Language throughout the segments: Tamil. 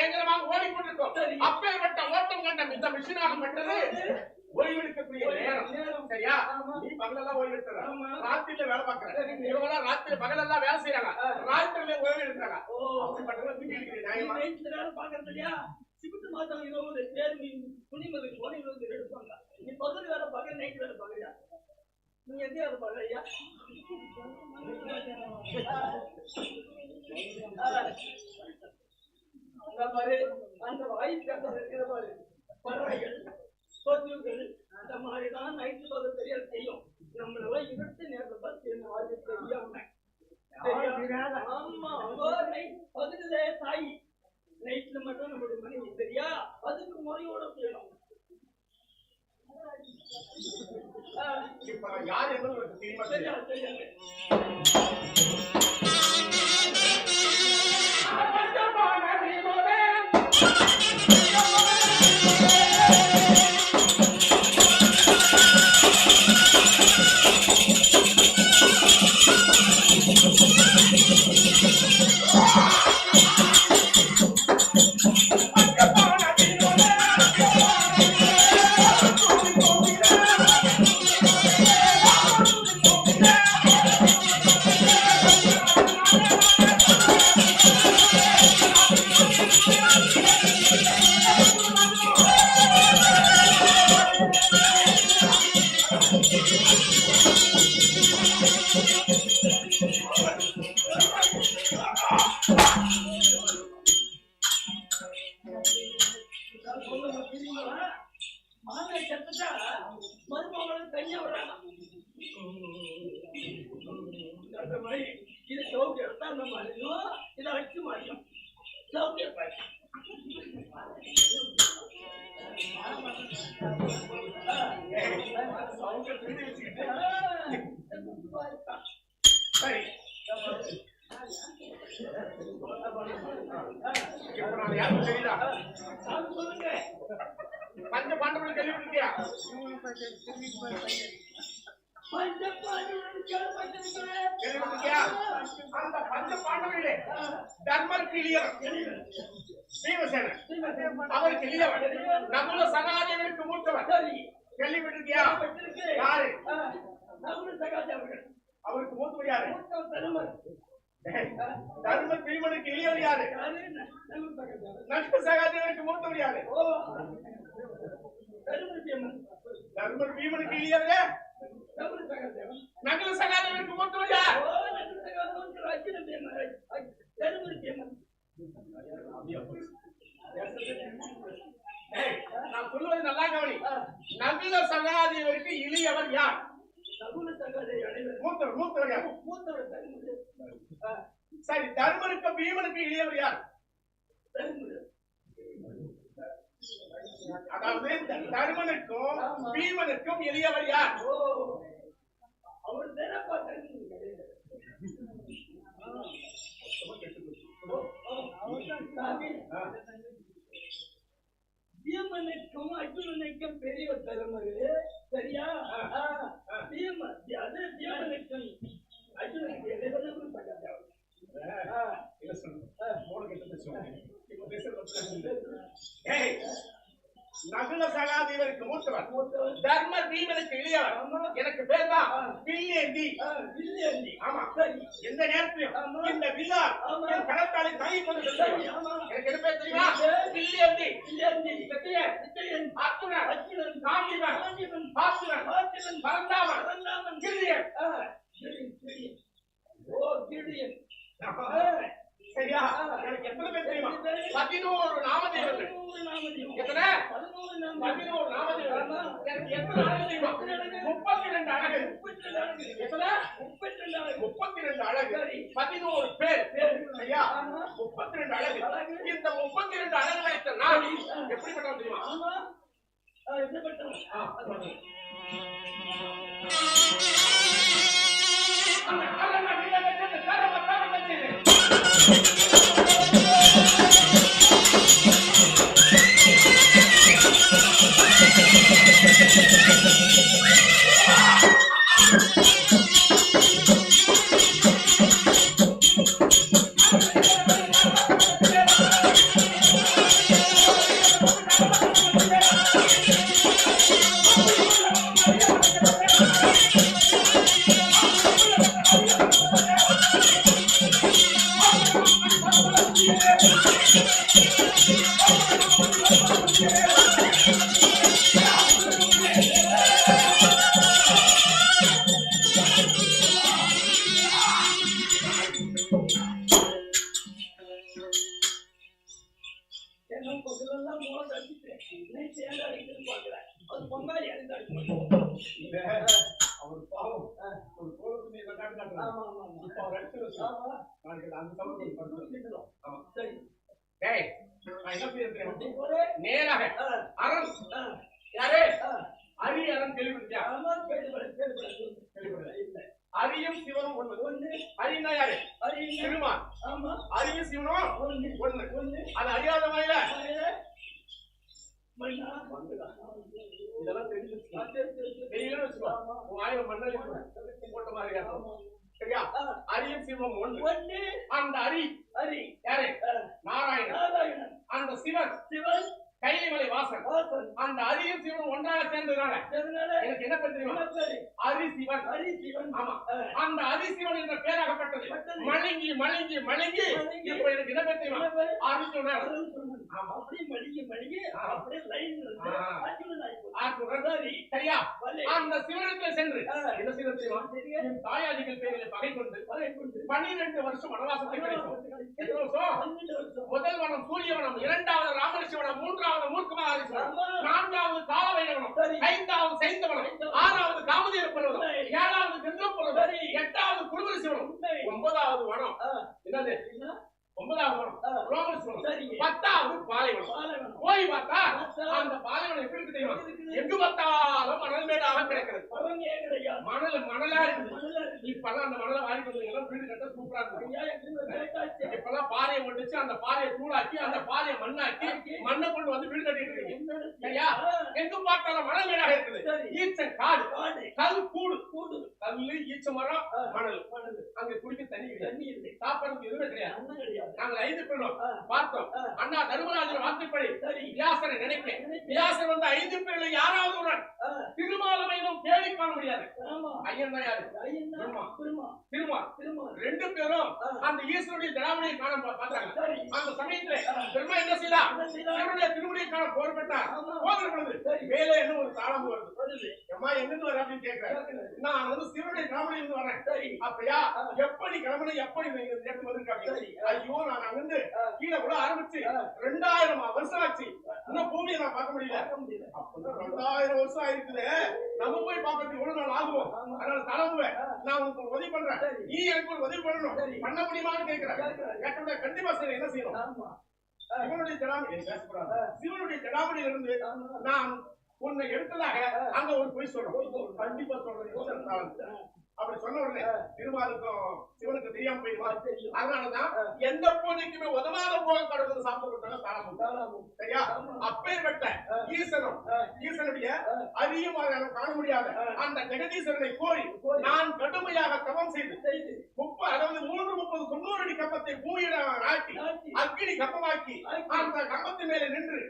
பயங்கரமாக ஓடிக்கொண்டிருக்கோம். அப்பேற்பட்ட ஓட்டம் கண்ட இந்த மிஷினாகப்பட்டது ஓய்வெடுக்கக்கூடிய நேரம். சரியா? நீ பகலெல்லாம் ஓய்வெடுத்துற. ராத்திரில வேலை பாக்குற இவங்க ராத்திரி பகலெல்லாம் வேலை செய்யறாங்க ராத்திரில ஓய்வு எடுக்கிறாங்க அப்படிப்பட்டவங்க சிமெண்ட் மாதம் இருபது பேர் நீ துணிமதி கோணிமதி எடுப்பாங்க. நீ பகல் வேலை பார்க்க நைட் வேலை பார்க்கறியா? நீ எந்த வேலை அந்த மாதிரி அந்த வாயு கட்டம் இருக்கிற மாதிரி பறவைகள் அந்த மாதிரி தான் நைட்டு பகல் சரியா செய்யும் நம்மளால இருட்டு நேரத்தை பத்தி யாரு தெரியாம. ஆமா தாய். நைட்ல மட்டும் நம்மளுடைய மனைவி சரியா? அதுக்கு முறையோட செய்யணும் ஆ, இப்ப நான் யார் உனக்கு தெரியுமா? சரியா தெரியாது. சரியா பஞ்ச பாண்டவர்கள் கேள்விப்பட்டிருக்கியா பஞ்ச பாண்டவர்கள் அந்த பஞ்ச பாண்டவர்களே தர்மர் கிளியர். பீமசேனன் அவருக்கு இளையவன் நம்மள சகாதேவனுக்கு மூத்தவன். கேள்விப்பட்டிருக்கியா. யாரு? அவருக்கு மூத்தவர் யாரு? தர்ம பீமனுக்கு இளையவர் யாரு. நட்பு சகாதேவனுக்கு மூத்தவர் யாரு. தர்ம பீமனுக்கு இளையவர். நகல சகாதேவனுக்கு மூத்தவர் யார்? அனைவரும் மூத்தவர் யார் மூத்தவர் சரி தர்மனுக்கு பீமனுக்கு இளையவர் யார். அதாவது தர்மனுக்கும் பீமனுக்கும் இளையவர் யார்? அவர் தானப்பா அவர்தான் சாமி. பீமனுக்கும் அர்ஜுனனுக்கும் பெரிய தலைமுறை சரியா? ஆ, பீம அது பீமனுக்கும் நகுல சகாதேவருக்கு மூத்தவர். தர்ம பீமனுக்கு இளையவர். எனக்கு பேர் தான் வில்லேந்தி. ஆமா. எந்த நேரத்திலும். இந்த வில்லால் ஆமா. என் கடற்காலை தாய் கொண்டு. எனக்கு என்ன பேர் தெரியுமா சரி. பில்லேந்தி வில்லேந்தி. சத்தியன் விஜயன். அர்ஜுனன் அர்ஜுனன். காந்திவன் காந்திவன். பாசுரன் பார்த்திபன். பரந்தாமன் பரந்தாமன். கிரியன். ஓ, கிடியன். ஆ, சரியா எனக்கு எத்தனை பேர் தெரியுமா பதினோரு நாமதேவர்கள் பதினோரு நாமதேவம். எத்தனை பதினோரு நாமதேவம். பதினோரு நாமதேவர்கள் எனக்கு எத்தனை அழகு தெரியுமா முப்பத்தி ரெண்டு அழகு முப்பத்தி ரெண்டு எத்தனை முப்பத்தி ரெண்டு முப்பத்தி ரெண்டு அழகு பதினோரு பேர் பேர். சரியா ஆமா. முப்பத்தி ரெண்டு அழகு அழகு. இந்த முப்பத்தி ரெண்டு அழகு வைத்த நான் எப்படிப்பட்டவன் தெரியுமா ஆமா. ஆ, எப்படிப்பட்டவன்? Yeah. நேராக. ஆ, யாரு. அரி கேள்விப்படல. இல்லை அரியும் சிவனும் ஒன்று அரின்னா யாரு? அரியும் சிவனும் ஒண்ணு. அது அறியாத வாயில. வச்சுக்கோ. உன் ஆயிரம் மண்ணை போட்ட மாதிரி. சரியா அரியும் சிவம் ஒன்று. அந்த அரி. ஹரி யாரு? நாராயணன். அந்த சிவன். சிவன். கைலிமலை வாசன் அந்த அரியும் சிவனும் ஒன்றாக சேர்ந்ததுனால எனக்கு என்ன தெரியுமா? அரி சிவன் ஹரி சிவன் ஆமா. அந்த அதிசிவன் என்ற பேராகப்பட்டது. மழுங்கி மழுங்கி மழுங்கி. இப்ப எனக்கு என்ன தெரியுமா? சொன்னன். ஆமா. அப்படியே மடிங்க ஆ. அப்படியே லைன். சரியா. அந்த சிவனத்தில் சென்று. என்ன செய்ய தெரியுமா? தாயாதிகள் பேரில் பகை கொண்டு. பன்னிரண்டு வருஷம் வனவாசத்தை கிடைக்கும். முதல் வனம் சூரியவனம் இரண்டாவது ராமரிஷவனம் மூன்றாவது மூர்க்கமாரிஷவனம் ஆமா. நான்காவது காலவைரவனம். ஐந்தாவது சைந்தவனம் ஆறாவது காமதேவ பருவம். ஏழாவது கங்கா பருவம். எட்டாவது குருவரிசிவனம் உண்மை. ஒன்பதாவது வனம் என்னது என்ன? ஒன்பதாவது வனம் ஆ. ரோமரிசிவனம் சரிங்க. பத்தாவது பாலைவனம். போய் பார்த்தா பார்த்தா. அந்த பாலைவனம் எப்படி இருக்கு தெரியுமா? எங்கு பார்த்தாலும் மணல் மேடாக கிடக்கிறது. மணல் மணலா இருக்குது. இப்பெல்லாம் அந்த மணலை வாரி எல்லாம் வீடு கட்ட சூப்பரா இருக்கு? இப்பெல்லாம் பாறையை ஒடிச்சு அந்த பாறையை தூளாக்கி அந்த பாறையை மண்ணாக்கி மண்ணை கொண்டு வந்து வீடு கட்டிட்டு இருக்கீங்க? சரியா எங்க பார்த்தாலும் மணல் மேடாக இருக்குது. ஈச்சன் காடு. கல் கூடு. கல்லு ஈச்ச மரம். மணல். அங்க குடிக்க தண்ணி தண்ணி இல்லை. சாப்பிடறதுக்கு எதுவுமே கிடையாது. நாங்கள் ஐந்து பேரும். பார்த்தோம். அண்ணா தர்மராஜன் வார்த்தைப்படி சரி. வியாசரை நினைப்பேன். வியாசர் வந்து ஐந்து பேர்ல யாராவது ஒரு திருமாலமையிலும் தேடி காண முடியாது. ஐயன் தான் யாரு. திருமா. திருமா திருமா. ரெண்டு பேரும். அந்த ஈஸ்வருடைய ஜடாமணியை காண பார்த்தாங்க. அந்த சமயத்துல பெருமா என்ன செய்தா? சிவனுடைய திருமுடியை காண போர்பட்டார் ஆமா. போதல் பொழுது சரி. மேலே என்ன ஒரு தாளம் வருது. அம்மா எங்கிருந்து வர அப்படின்னு கேட்கிறேன். நான் வந்து சிவனுடைய ஜடாமணியில இருந்து வரேன் ஆ. எப்படி கிளம்பணும் எப்படி இடத்துக்கு வந்திருக்காங்க. ஐயோ நான் அங்கிருந்து. கீழே விட ஆரம்பிச்சு. ரெண்டாயிரம் வருஷம் ஆச்சு இன்னும் பூமியை நான் பார்க்க முடியல. அப்பதான் ரெண்டாயிரம் வருஷம் ஆயிருக்குது நம்ம போய் பார்க்கறதுக்கு எவ்வளவு நாள் ஆகும். அதனால ஆ. நான் ஒரு உதவி பண்றேன். நீ எனக்கு ஒரு உதவி பண்ணணும். பண்ண முடியுமான்னு கேட்கிறேன். கேட்டோட கண்டிப்பா சரி என்ன செய்யணும் ஆமா. சிவனுடைய ஜடாமணி. சிவனுடைய ஜடாமணியில இருந்து. நான் உன்னை எடுத்ததாக. அங்க ஒரு பொய் சொல்றேன் கண்டிப்பா சொல்றேன் அப்படி சொன்ன உடனே. திருமாலுக்கும் சிவனுக்கு தெரியாம போயிடுவா. அதனாலதான். எந்த பூஜைக்குமே உதவாத போக கடவுள் சாப்பிட்டு தாராளம். சரியா. அப்பேற்பட்ட. ஈசனும். ஈசனுடைய ஆ. அதிகமாக காண முடியாத. அந்த ஜெகதீஸ்வரனை கோரி. நான் கடுமையாக தவம் செய்து செய்து. முப்பது அதாவது மூன்று முப்பது தொண்ணூறு அடி நாட்டி நாட்டி. அக்கினி கம்பமாக்கி ஆக்கி. அந்த கம்பத்தின் மேலே நின்று.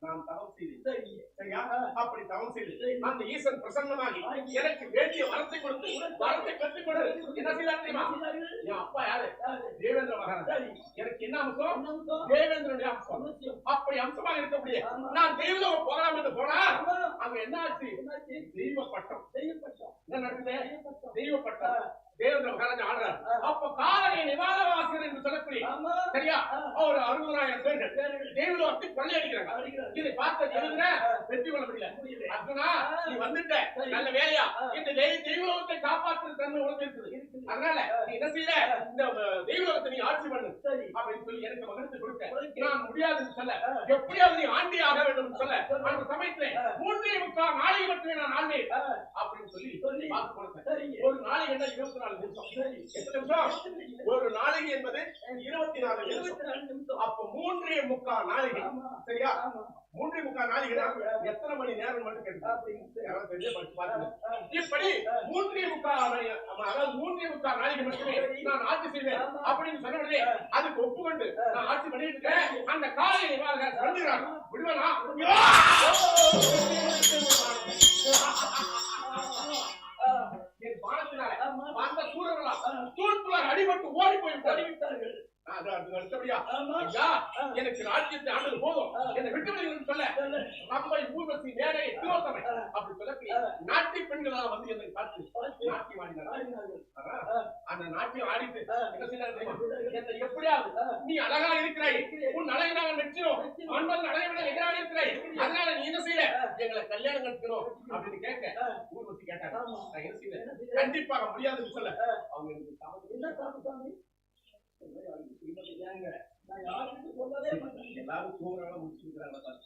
நான் தவம் செய்தேன் சரி. சரியா அப்படி தவம் செய்து. அந்த ஈசன் பிரசன்னமாகி. எனக்கு வேண்டிய வரத்தை கொடுத்து வரத்தை பெற்றுக் கொடு என்ன செய்தார் தெரியுமா செய்தார்கள். என் அப்பா யாரு? தேவேந்திர மகாராஜா. எனக்கு என்ன அம்சம் தேவேந்திரனுடைய அம்சம். அப்படி அம்சமாக இருக்கக்கூடிய. நான் தெய்வலோகம் போகலாம் என்று போனா. அங்க என்ன ஆச்சு? தெய்வ பட்டம் செய்யப்பட்டோம். என்ன நடக்குது. தெய்வ பட்டம். தேவேந்திர மகாராஜா ஆடுறார். அப்ப காலனை நிவாரணவாசர் என்று சொல்லக்கூடிய. சரியா. ஒரு அறுபதாயிரம் பேர்கள் கொள்ளையடிக்கிறாங்க அடிக்கிறார். இதை பார்த்த எழுதுன. வெற்றி கொள்ள முடியல. அர்ஜுனா. நீ வந்துட்ட. நல்ல வேலையா. இந்த தெய்வ- தெய்வலோகத்தை காப்பாற்றுற தன்மை உனக்கு இருக்குது இருக்குது. அதனால ஆ. நீ என்ன செய்யற இந்த தெய்வலோகத்தை நீ ஆட்சி பண்ணு. அப்படின்னு சொல்லி எனக்கு மகனுக்கு கொடுக்க. நான் முடியாதுன்னு சொல்ல. எப்படியாவது நீ ஆண்டி ஆக வேண்டும் சொல்ல. அந்த சமயத்துல. மூன்றே முக்கால் நாளைக்கு மட்டுமே நான் ஆண்டேன். அப்படின்னு சொல்லி சொல்லி. பார்த்து கொடுத்தேன். ஒரு நாளைக்கு என்ன இருபத்தி நாலு நிமிஷம். சரி. எத்தனை நிமிஷம்? ஒரு நாளைக்கு என்பது இருபத்தி நாலு நிமிஷம். அப்ப மூன்றே முக்கால் நாளைக்கு ஆமா. சரியா. மூன்றே முக்கால் நாளைக்கு எத்தனை மணி நேரம் மட்டும் கேட்டு. இப்படி மூன்றே முக்கால் அதாவது மூன்றே முக்கால் நாளைக்கு மட்டுமே நான் ஆட்சி செய்வேன். அப்படின்னு சொன்ன அதுக்கு ஒப்புக்கொண்டு. நான் ஆட்சி பண்ணிட்டு இருக்கேன் அந்த காலையை நிவாரணம் வந்துடுறாங்க விடுவேனா அடிபட்டு ஓடி ஆமா. ஐயா எனக்கு ராஜ்யத்தை ஆண்டது போதும். என்னை விட்டு சொல்ல சொல்லு. நம்மை ஊர்வசி நேரே திரோத்தமை அப்படி சொல்லக்கூடிய நாட்டிய பெண்களால் வந்து என்னை பார்த்து ஆடினார்கள். ஆ, அந்த நாட்டியம் ஆடிட்டு. என்ன எப்படியாவது நீ அழகா இருக்கிறாய். உன் அழகை நாங்கள் மெச்சினோம் ஆண்மகன் அழகை விட எதிராக இருக்கிறாய் அதனால நீ என்ன செய்யல எங்களை கல்யாணம் கட்டணும் அப்படின்னு கேட்க. ஊர்வசி கேட்டாங்க. நான் என்ன செய்ய? கண்டிப்பாக முடியாதுன்னு சொல்ல. அவங்க எனக்கு எல்லாரும் தூங்குறாங்க முடிச்சுக்கிறாங்க.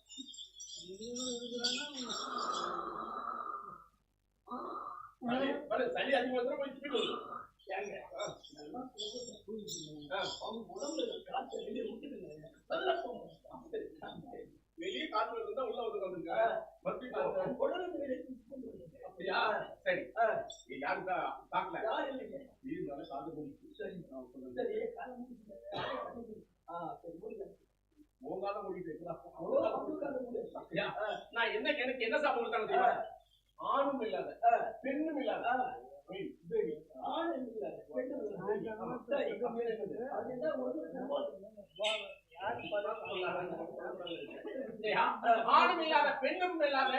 சளி- பாரு, சளி நான் என்ன எனக்கு என்ன சாப்பிட கொடுத்தாங்க ஆணும் இல்லாத பெண்ணும் இல்லாத. மீன். ஆண் இல்லை பெண் இல்லை. சரி, அது என்ன ஒரு? ஆணும் இல்லாத பெண்ணும் இல்லாத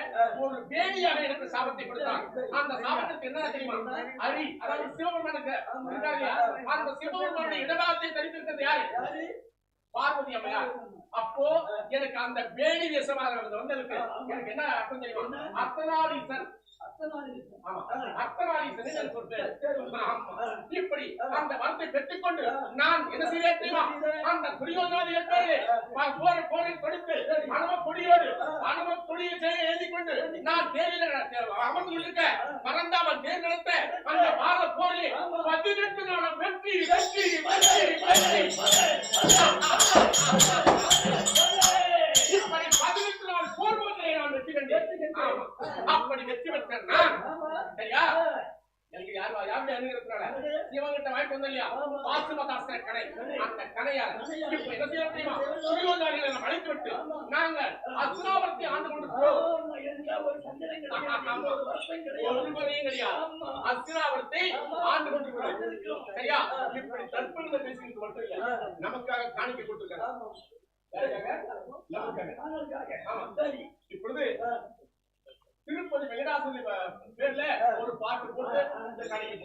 ஒரு பேடியாக எனக்கு சாபத்தை கொடுத்தான். அந்த சாபத்துக்கு என்ன தெரியுமா? அரி அதாவது சிவபெருமானுக்கு அந்த சிவபெருமானுடைய இடபாகத்தை தரித்திருக்கிறது யாரு? பார்வதி அம்மையார். அப்போ எனக்கு அந்த பேடி தேசமாக வந்து எனக்கு எனக்கு என்ன அர்த்தம் தெரியுமா? அர்த்தநாரீசன் இப்படி அந்த வரத்தை பெற்றுக்கொண்டு நான் என்ன தெரியுமா? அந்த துரியோதனாதிகள் பேரு போர போரை கொடுத்து அனும கொடியோடு அனும கொடியை செய்ய எழுதி கொண்டு நான் தேரில அமர்ந்து இருக்க பரந்தாமல் தேர் நடத்த அந்த பார போரில் பதினெட்டு நாள் வெற்றி வெற்றி வெற்றி வெற்றி சிவங்கிட்ட இல்லையா பாசுமதாசன கடை அந்த கடையால இப்ப என்ன செய்ய தெரியுமா நம்ம அழைத்து விட்டு நாங்கள் அசுராவர்த்தி ஆண்டு கொண்டு அசுராவர்த்தி ஆண்டு கொண்டு சரியா? இப்படி தற்பொழுது மட்டும் இல்ல. நமக்காக காணிக்க கொடுத்துருக்காங்க ஆமா. சரி இப்பொழுது திருப்பதி வெங்கடாசலி பேர்ல ஒரு பாட்டு போட்டு இந்த கடையை